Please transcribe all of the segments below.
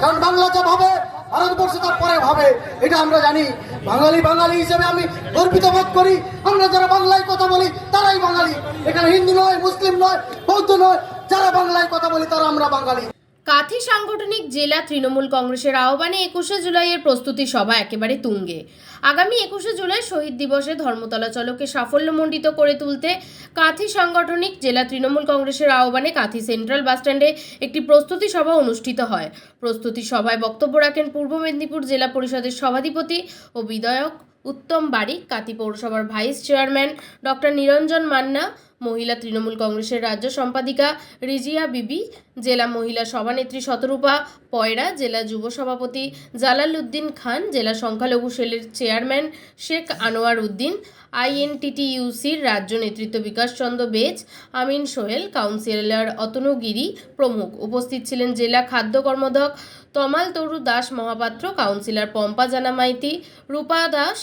কারণ বাংলা যা ভাবে, ভারতবর্ষ তার পরে ভাবে। এটা আমরা জানি। বাঙালি বাঙালি হিসেবে আমি গর্বিত বোধ করি। আমরা যারা বাংলায় কথা বলি, তারাই বাঙালি। এখানে হিন্দু নয়, মুসলিম নয়, বৌদ্ধ নয়, যারা বাংলায় কথা বলি, তারা আমরা বাঙালি। কাথি সাংগঠনিক জেলা তৃণমূল কংগ্রেসের আহ্বানে একুশে জুলাইয়ের প্রস্তুতি সভা একেবারে তুঙ্গে। আগামী একুশে জুলাই শহীদ দিবসে ধর্মতলা চলকে সাফল্যমণ্ডিত করে তুলতে কাথি সাংগঠনিক জেলা তৃণমূল কংগ্রেসের আহ্বানে কাথি সেন্ট্রাল বাসস্ট্যান্ডে একটি প্রস্তুতি সভা অনুষ্ঠিত হয়। প্রস্তুতি সভায় বক্তব্য রাখেন পূর্ব মেদিনীপুর জেলা পরিষদের সভাধিপতি ও বিধায়ক উত্তম বারিক কাতি পৌরসভার vice chairman doctor Niranjan Manna, মহিলা তৃণমূল কংগ্রেসের রাজ্য সম্পাদিকা রিজিয়া বিবি, জেলা মহিলা সভানেত্রী শতরূপা পয়রা, জেলা যুব সভাপতি জালাল উদ্দিন খান, জেলা সংখ্যালঘু সেলের চেয়ারম্যান শেখ আনোয়ার উদ্দিন, আইএনটিটিইউসির রাজ্য নেতৃত্ব বিকাশচন্দ্র বেজ, আমিন সোহেল, কাউন্সিলর অতনু গিরি প্রমুখ। উপস্থিত ছিলেন জেলা খাদ্য কর্মদক তমাল তরু দাস মহাপাত্র, কাউন্সিলর পম্পা জানামাইতি রূপা দাস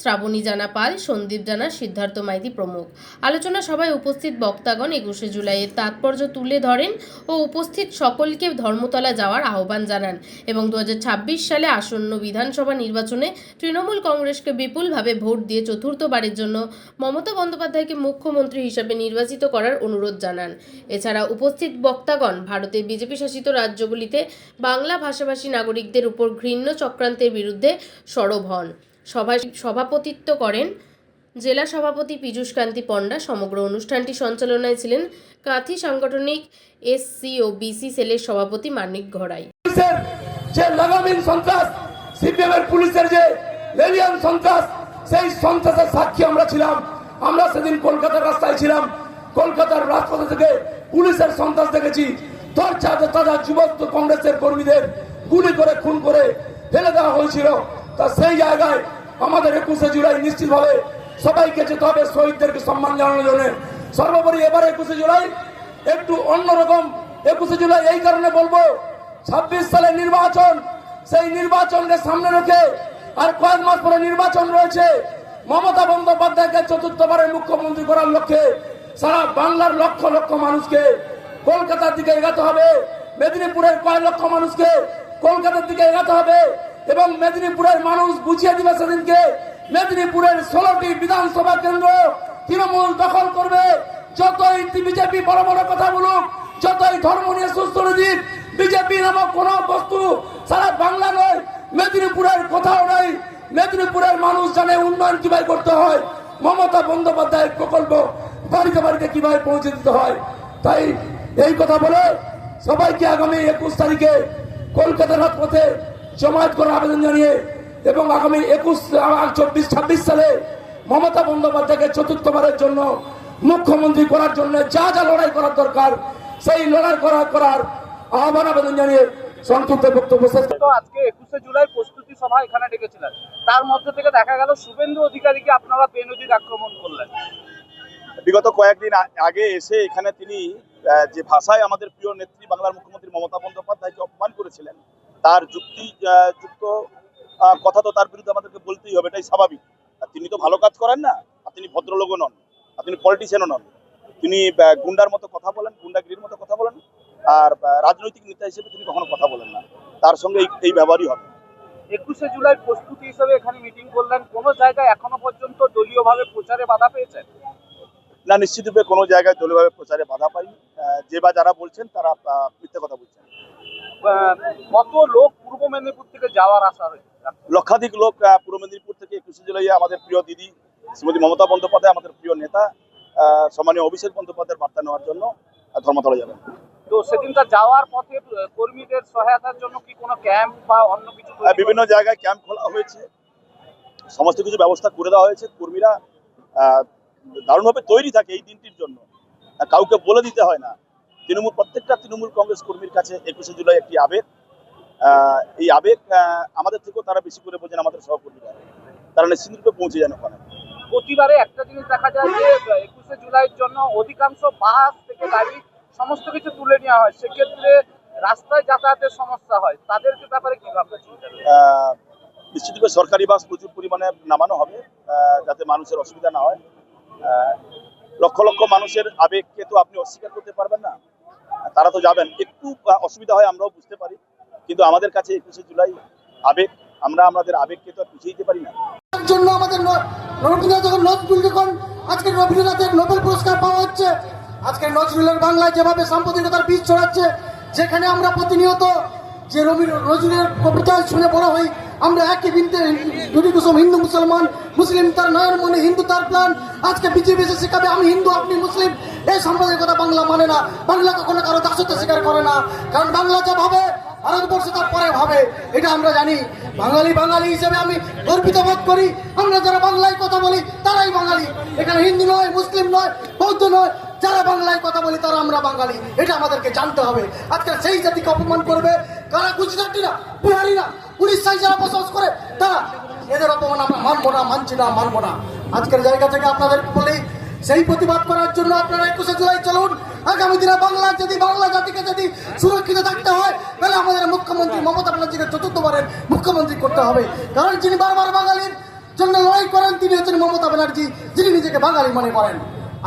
শ্রাবণী জানা পাল, সন্দীপ জানা, সিদ্ধার্থ মাইতি প্রমুখ। আলোচনা সভায় উপস্থিত বক্তাগণ একুশে জুলাইয়ের তাৎপর্য তুলে ধরেন ও উপস্থিত সকলকে ধর্মতলা যাওয়ার আহ্বান জানান এবং দু হাজার ছাব্বিশ সালে আসন্ন বিধানসভা নির্বাচনে তৃণমূল কংগ্রেসকে বিপুলভাবে ভোট দিয়ে চতুর্থবারের জন্য মমতা বন্দ্যোপাধ্যায়কে মুখ্যমন্ত্রী হিসাবে নির্বাচিত করার অনুরোধ জানান। এছাড়া উপস্থিত বক্তাগণ ভারতের বিজেপি শাসিত রাজ্যগুলিতে বাংলা ভাষাভাষী নাগরিকদের উপর ঘৃণ্য চক্রান্তের বিরুদ্ধে সরব হন। সভায় সভাপতিত্ব করেন জেলা সভাপতি পীযূষ কান্তি পণ্ডা। সমগ্র অনুষ্ঠানটি সঞ্চালনায় ছিলেন কাঁথি সাংগঠনিক এসসি ও বিসি সেলের সভাপতি মানিক ঘড়াই। যে লাগামিন সন্ত্রাস সিপিএম এর পুলিশের যে লেলিয়ান সন্ত্রাস, সেই সন্ত্রাসের সাক্ষী আমরা ছিলাম। আমরা সেদিন কলকাতার রাস্তায় ছিলাম। কলকাতার রাজপথে থেকে পুলিশের সন্ত্রাস দেখেছি। তাজা তাজা যুবক কংগ্রেসের কর্মীদের গুলি করে, খুন করে ফেলে দেওয়া হয়েছিল। তা সেই জায়গায় আমাদের একুশে জুলাই নিশ্চিতভাবে সবাইকে যেতে হবে, শহীদদেরকে সম্মান জানানোর জন্য। সর্বোপরি এবার একুশে জুলাই একটু অন্যরকম একুশে জুলাই এই কারণে বলব, ছাব্বিশ সালে নির্বাচন, সেই নির্বাচনকে সামনে রেখে আর কয়েক মাস পরে নির্বাচন রয়েছে। মমতা বন্দ্যোপাধ্যায়কে চতুর্থবারের মুখ্যমন্ত্রী করার লক্ষ্যে সারা বাংলার লক্ষ লক্ষ মানুষকে কলকাতার দিকে এগাতে হবে। মেদিনীপুরের কয়েক লক্ষ মানুষকে কলকাতার দিকে এগাতে হবে। এবং মেদিনীপুরের মানুষ বুঝিয়ে দিবে সেদিনকে। মেদিনীপুরের ষোলোটি বিধানসভা কেন্দ্র তৃণমূল দখল করবে। যতই বিজেপি বড় বড় কথা বলুক, যতই ধর্ম নিয়ে সুস্থ দিক বিজেপি নামক কোন বস্তু সারা বাংলা নয়, মেদিনীপুরের কোথাও নাই মেদিনীপুরের মানুষ জানে উন্নয়ন কীভাবে করতে হয়। মমতা বন্দ্যোপাধ্যায়ের প্রকল্প বাড়িতে বাড়িতে কীভাবে পৌঁছে দিতে হয়। তাই এই কথা বলে সবাইকে আগামী একুশ তারিখে কলকাতার রাজপথে জমায়েত করার আবেদন জানিয়ে এবং আগামী একুশ চব্বিশ ছাব্বিশ সালে মমতা বন্দ্যোপাধ্যায়কে চতুর্থবারের জন্য মুখ্যমন্ত্রী করার জন্য যা যা লড়াই করার দরকার সেই লড়াই করার করার আহ্বান আবেদন জানিয়ে সংক্ষিপ্ত বক্তব্য শেষ তো আজকে একুশে জুলাই প্রস্তুতি সভা এখানে ডেকেছিলেন। তার মধ্যে থেকে দেখা গেল শুভেন্দু অধিকারীকে আপনারা বেনজির আক্রমণ করলেন। বিগত কয়েকদিন আগে এসে এখানে তিনি আহ, যে ভাষায় আমাদের প্রিয় নেত্রী বাংলার মুখ্যমন্ত্রী মমতা বন্দ্যোপাধ্যায়কে অপমান করেছিলেন তার যুক্তি যুক্ত কথা তো তার বিরুদ্ধে আমাদেরকে বলতেই হবে এটাই স্বাভাবিক। আর তিনি তো ভালো কাজ করেন না আর তিনি ভদ্রলোকও নন আর তিনি পলিটিশিয়ানও নন। তিনি গুন্ডার মতো কথা বলেন গুন্ডাগিরির মতো কথা বলেন আর রাজনৈতিক নেতা হিসেবে তিনি কখনো কথা বলেন না। তার সঙ্গে এই- ব্যবহারই হবে। একুশে জুলাই প্রস্তুতি হিসেবে এখানে মিটিং করলেন কোনো জায়গায় এখনও পর্যন্ত দলীয়ভাবে প্রচারে বাধা পেয়েছেন? না নিশ্চিতরূপে কোনো জায়গায় দলীয়ভাবে প্রচারে বাধা পাইনি। যে বা যারা বলছেন তারা মিথ্যে কথা বলছেন। কত লোক পূর্ব মেদিনীপুর থেকে যাওয়ার আশা লক্ষাধিক লোক পূর্ব মেদিনীপুর থেকে একুশে জুলাই আমাদের প্রিয় দিদি শ্রীমতী মমতা বন্দ্যোপাধ্যায় আমাদের প্রিয় নেতা সম্মানীয় অভিষেক বন্দ্যোপাধ্যায়ের বার্তা নেওয়ার জন্য ধর্মতলা যাবেন। তো সেদিনকার যাওয়ার পথে কর্মীদের সহায়তার জন্য কি কোনো ক্যাম্প বা অন্য কিছু বিভিন্ন জায়গায় ক্যাম্প খোলা হয়েছে। সমস্ত কিছু ব্যবস্থা করে দেওয়া হয়েছে। কর্মীরা দারুণভাবে তৈরি থাকে এই দিনটির জন্য। কাউকে বলে দিতে হয় না। তৃণমূল প্রত্যেকটা তৃণমূল কংগ্রেস কর্মীর কাছে একুশে জুলাই একটি আবেগ। এই আবেগ আমাদের থেকেও তারা বেশি করে বোঝেন আমাদের সহকর্মীরা। তারা নিশ্চিতরূপে পৌঁছে যান ওখানে প্রতিবারে একটা জিনিস দেখা যায় যে একুশে জুলাইয়ের জন্য অধিকাংশ বাস থেকে গাড়ি সমস্ত কিছু তুলে নেওয়া হয়। সেক্ষেত্রে রাস্তায় যাতায়াতের সমস্যা হয়। তাদের ব্যাপারে কি ভাবনা? নিশ্চিতভাবে সরকারি বাস প্রচুর পরিমাণে নামানো হবে যাতে মানুষের অসুবিধা না হয়। লক্ষ লক্ষ মানুষের আবেগকে তো আপনি অস্বীকার করতে পারবেন না। তারা তো যাবেন। একটু অসুবিধা হয়, আমরাও বুঝতে পারি। কিন্তু আমাদের কাছে একুশে জুলাই আবেগ, আমরা আমাদের আবেগকে তো পিছিয়ে দিতে পারি না। জন্য আমাদের রবীন্দ্রনাথ যখন নজরুল যখন আজকে রবীন্দ্রনাথের নোবেল পুরস্কার পাওয়া হচ্ছে। আজকে নজরুলের বাংলায় যেভাবে সাম্প্রতিকতার বীজ ছড়াচ্ছে, যেখানে আমরা প্রতিনিয়ত যে রবি, নজরুলের কবিতা শুনে বড় হই, আমরা একই বিনতে দুটি কুসুম, হিন্দু, মুসলমান, মুসলিম, তার নয়ন মনে, হিন্দু তার প্ল্যান আজকে বিজেপি শেখাবে, আমি হিন্দু, আপনি মুসলিম। এই সাম্প্রদায়িকতা বাংলা মানে না। বাংলা কখনো কারও দাসত্ব স্বীকার করে না। কারণ বাংলা যা ভাবে, ভারতবর্ষ তার পরে ভাবে। এটা আমরা জানি। বাঙালি বাঙালি হিসেবে আমি গর্বিত বোধ করি। আমরা যারা বাংলায় কথা বলি, তারাই বাঙালি। এখানে হিন্দু নয়, মুসলিম নয়, বৌদ্ধ নয়, যারা বাংলায় কথা বলি, তারা আমরা বাঙালি। এটা আমাদেরকে জানতে হবে। আজকে সেই জাতিকে অপমান করবে কারা? গুজরাটিরা, বিহারিরা, উড়িষ্যায় যারা বসবাস করে, তারা। এদের অপমান আমরা মানবো না, মানছি না, মানবো না। আজকের জায়গা থেকে আপনাদের বলেই সেই প্রতিবাদ করার জন্য আপনারা একুশে জুলাই চলুন। আগামী দিনে বাংলা যদি বাংলা জাতিকে যদি সুরক্ষিত থাকতে হয়, তাহলে আমাদের মুখ্যমন্ত্রী মমতা ব্যানার্জিকে চতুর্থবারের মুখ্যমন্ত্রী করতে হবে। কারণ যিনি বারবার বাঙালির জন্য লড়াই করেন, তিনি হচ্ছেন মমতা ব্যানার্জি, যিনি নিজেকে বাঙালি মনে করেন।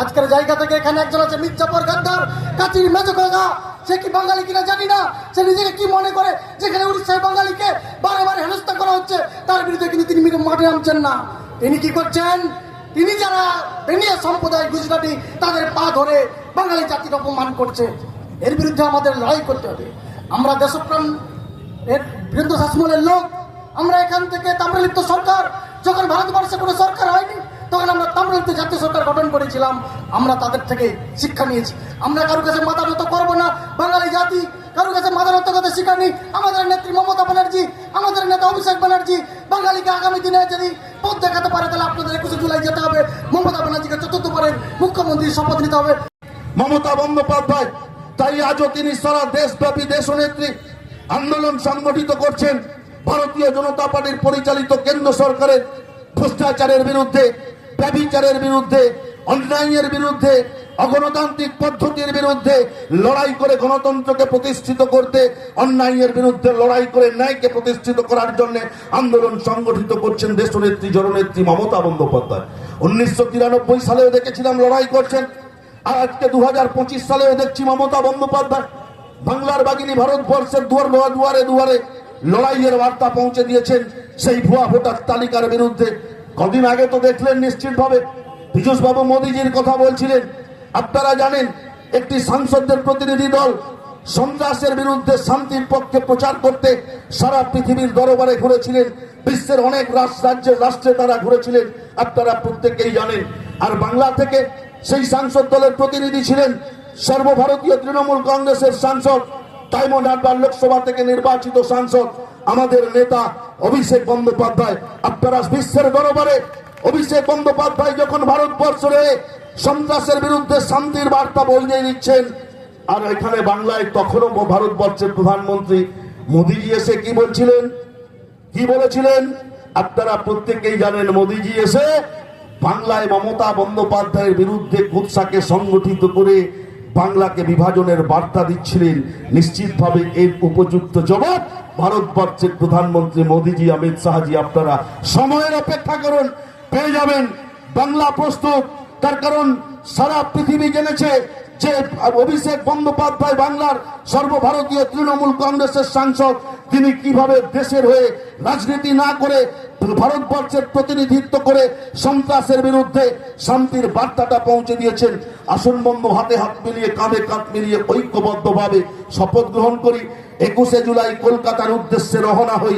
আজকের জায়গা থেকে এখানে একজন আছে মির্জাফর গাদ্দার, কাচির মেজকা সে কি বাঙালি কিনা জানি না, সে নিজেকে কি মনে করে? যেখানে উড়িষ্যায় বাঙালিকে বারে বারে হেনস্থা করা হচ্ছে, তার বিরুদ্ধে কিন্তু তিনি মাঠে নামছেন না। তিনি কি করছেন? তিনি যারা বেনিয়া সম্প্রদায় গুজরাটি, তাদের পা ধরে বাঙালি জাতির অপমান করছে, এর বিরুদ্ধে আমাদের লড়াই করতে হবে। আমরা দেশপ্রাণ এর বৃদ্ধ শাসমলের লোক, আমরা এখান থেকে তাম্রলিপ্ত সরকার, যখন ভারতবর্ষে কোনো সরকার হয়নি, তখন আমরা তাম্রলিপ্ত জাতীয় সরকার গঠন করেছিলাম, আমরা তাদের থেকে শিক্ষা নিয়েছি। আমরা কারোর কাছে মাথা নত করব না, বাঙালি জাতি কারোর কাছে মাথা নত করতে শিক্ষা নেই। আমাদের নেত্রী মমতা ব্যানার্জি, আমাদের নেতা অভিষেক ব্যানার্জি, বাঙালিকে আগামী দিনে যদি পথ দেখাতে পারে, তাহলে আপনাদের একুশে জুলাই যেতে হবে। মমতা ব্যানার্জিকে চতুর্থবারের মুখ্যমন্ত্রী শপথ নিতে হবে। মমতা বন্দ্যোপাধ্যায়, তাই আজও তিনি সারা দেশব্যাপী দেশনেত্রী আন্দোলন সংগঠিত করছেন। ভারতীয় জনতা পার্টির পরিচালিত কেন্দ্র সরকারের ভ্রষ্টাচারের বিরুদ্ধে ব্যবিচারের বিরুদ্ধে, অন্যায়ের বিরুদ্ধে অগণতান্ত্রিক পদ্ধতির বিরুদ্ধে লড়াই করে গণতন্ত্রকে প্রতিষ্ঠিত করতে, অন্যায়ের বিরুদ্ধে লড়াই করে ন্যায়কে প্রতিষ্ঠিত করার জন্য আন্দোলন সংগঠিত করছেন দেশনেত্রী, জননেত্রী মমতা বন্দ্যোপাধ্যায়। উনিশশো তিরানব্বই সালেও দেখেছিলাম লড়াই করছেন, আর আজকে দু হাজার পঁচিশ সালেও দেখছি মমতা বন্দ্যোপাধ্যায়। বাংলার বাগিনী ভারতবর্ষের দুয়ার দুয়ার দুয়ারে লড়াইয়ের বার্তা পৌঁছে দিয়েছেন সেই ভুয়া ভোটার তালিকার বিরুদ্ধে। কদিন আগে তো দেখলেন নিশ্চিতভাবে। পীযুষ বাবু মোদীজির কথা বলছিলেন আপনারা জানেন, একটি সাংসদদের প্রতিনিধি দল সন্ত্রাসের বিরুদ্ধে শান্তির পক্ষে প্রচার করতে সারা পৃথিবীর দরবারে ঘুরেছিলেন, বিশ্বের অনেক রাজ্যের রাষ্ট্রে তারা ঘুরেছিলেন, আপনারা প্রত্যেকেই জানেন। আর বাংলা থেকে সেই সাংসদ দলের প্রতিনিধি ছিলেন সর্বভারতীয় তৃণমূল কংগ্রেসের সাংসদ, ডায়মন্ড হারবার লোকসভা থেকে নির্বাচিত সাংসদ, আমাদের নেতা অভিষেক বন্দ্যোপাধ্যায়। আপনারা বিশ্বের দরবারে অভিষেক বন্দ্যোপাধ্যায় যখন ভারতবর্ষ রয়ে সন্ত্রাসের বিরুদ্ধে শান্তির বার্তা বলিয়ে দিচ্ছেন। আর এখানে বাংলায় তখনও ভারতবর্ষের প্রধানমন্ত্রী মোদীজি এসে কি বলছিলেন? কি বলেছিলেন? আপনারা প্রত্যেকেই জানেন, মোদীজি এসে বাংলায় মমতা বন্দ্যোপাধ্যায়ের বিরুদ্ধে কুৎসাকে সংগঠিত করে বাংলাকে বিভাজনের বার্তা দিচ্ছিলেন। নিশ্চিতভাবে এর উপযুক্ত জবাব ভারতবর্ষের প্রধানমন্ত্রী মোদীজি, অমিত শাহজি। আপনারা সময়ের অপেক্ষা করুন, পেয়ে যাবেন। বাংলা প্রস্তুত। তার কারণ সারা পৃথিবী জেনেছে যে অভিষেক বন্দ্যোপাধ্যায় বাংলার সর্বভারতীয় তৃণমূল কংগ্রেসের সাংসদ, তিনি কীভাবে দেশের হয়ে রাজনীতি না করে ভারতবর্ষের প্রতিনিধিত্ব করে সন্ত্রাসের বিরুদ্ধে শান্তির বার্তাটা পৌঁছে দিয়েছেন। আসন বন্ধু, হাতে হাত মিলিয়ে, কাঁধে কাঁধ মিলিয়ে ঐক্যবদ্ধভাবে শপথ গ্রহণ করি। একুশে জুলাই কলকাতার উদ্দেশ্যে রওনা হই